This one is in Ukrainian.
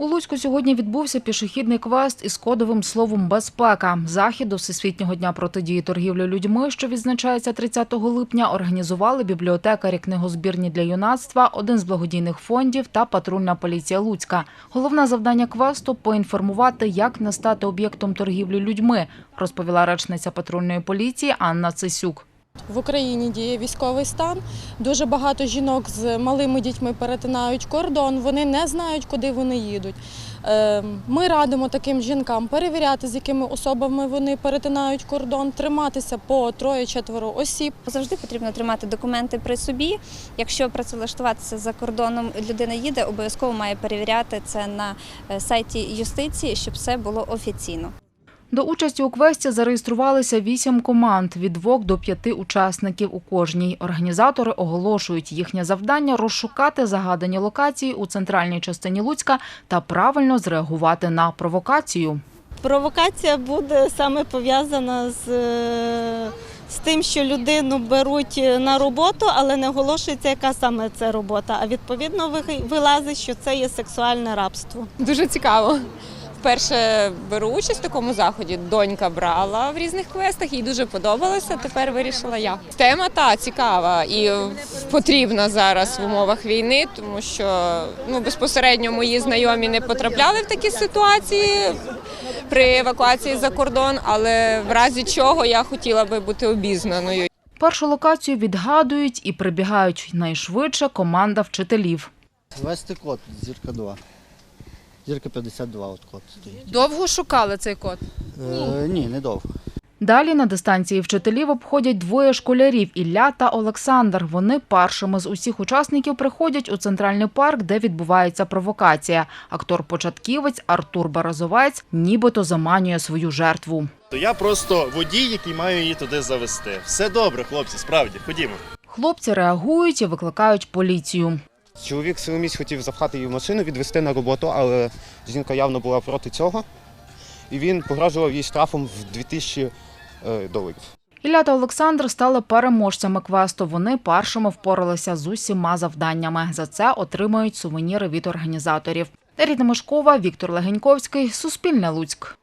У Луцьку сьогодні відбувся пішохідний квест із кодовим словом «Безпека». Захід до Всесвітнього дня протидії торгівлі людьми, що відзначається 30 липня, організували бібліотекарі книгозбірні для юнацтва, один з благодійних фондів та патрульна поліція Луцька. Головне завдання квесту – поінформувати, як не стати об'єктом торгівлі людьми, розповіла речниця патрульної поліції Анна Цисюк. В Україні діє військовий стан. Дуже багато жінок з малими дітьми перетинають кордон. Вони не знають, куди вони їдуть. Е, Ми радимо таким жінкам перевіряти, з якими особами вони перетинають кордон, триматися по троє-четверо осіб. Завжди потрібно тримати документи при собі. Якщо працевлаштуватися за кордоном, людина їде, обов'язково має перевіряти це на е, сайті юстиції, щоб все було офіційно. До участі у квесті зареєструвалися вісім команд від двох до п'яти учасників у кожній. Організатори оголошують їхнє завдання розшукати загадані локації у центральній частині Луцька та правильно зреагувати на провокацію. Провокація буде саме пов'язана з, е, з тим, що людину беруть на роботу, але не оголошується, яка саме це робота. А відповідно ви- вилазить, що це є сексуальне рабство. Дуже цікаво. Вперше беру участь в такому заході. Донька брала в різних квестах, їй дуже подобалося. Тепер вирішила я. Тема та цікава і потрібна зараз в умовах війни, тому що ну безпосередньо мої знайомі не потрапляли в такі ситуації при евакуації за кордон, але в разі чого я хотіла би бути обізнаною. Першу локацію відгадують і прибігають найшвидше команда вчителів. Ввести код зірка 2. Зірка 52 от код стоїть. Довго шукали цей код. Е, ні, не довго. Далі на дистанції вчителів обходять двоє школярів Ілля та Олександр. Вони першими з усіх учасників приходять у центральний парк, де відбувається провокація. Актор-початківець Артур Баразовець нібито заманює свою жертву. То я просто водій, який маю її туди завести. Все добре, хлопці, справді, ходімо. Хлопці реагують і викликають поліцію. Чоловік силоміць хотів запхати її в машину, відвести на роботу, але жінка явно була проти цього. І він погрожував їй штрафом в 2000 е, доларів. Ілля та Олександр стали переможцями квесту. Вони першими впоралися з усіма завданнями. За це отримають сувеніри від організаторів. Рідна Мишкова, Віктор Легеньковський, Суспільне Луцьк.